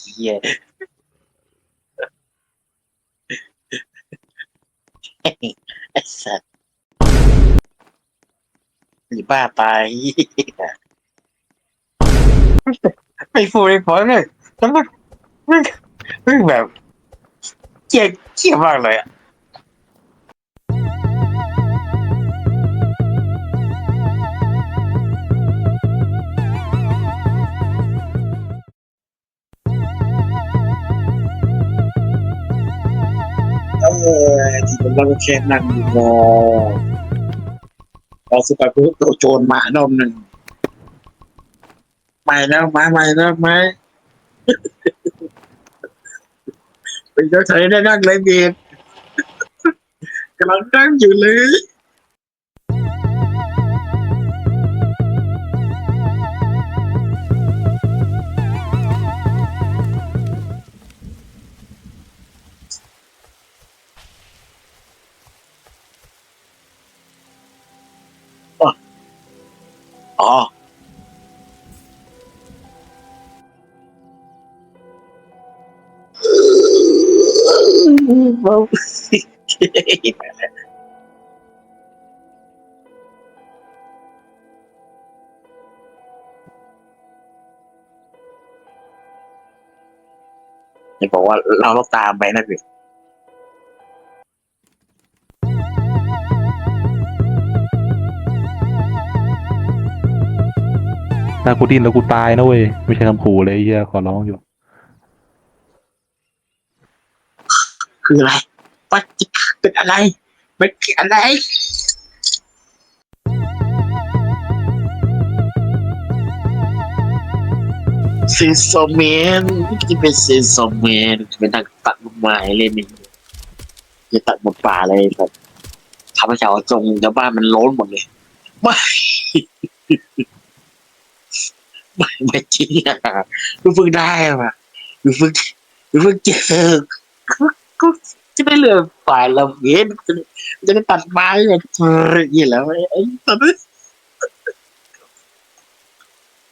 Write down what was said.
หี้ยไอ้สัตว์หรือบ้าตายไม่ฟูไม่พอเลยแล้วมันมันแบบเจี๊ยเจี๊ยมากเลยอะ ที่ผมเราแค่นั่งอยู่รอพอสุดไปปุ๊บตัวโจรมานมหนึ่งไม่แล้วมาไม่แล้วไหมเป็นเจ้าชายได้นั่งเลยเบียดกำลังนั่งอยู่เลย จะบอกว่าเราต้องตามไปนะพี่ถ้ากูดิ้นแล้วกูตายนะเว้ย ไม่ใช่คำขู่เลยไอ้เฮียขอร้องอยู่ คืออะไรมันเป็นอะไรมันคืออะไรเซนโซเมนที่เป็นซนโซเมนเป็นนักตัดไม้เล่นนี่จะตัดหมดป่าเลยแบบทำให้ชาวจงชาวบ้านมันล้นหมดเลย ไม่ ไม่ไม่จริงอะกูเพิ่งได้ป่ะกูเพิ่งกูเพิ่งเจอ ก็จะได้เลือฝ่ายละเวียนจะจะตัดไม้อย่างนี้แล้วไอ้ไอ้ตอนนี้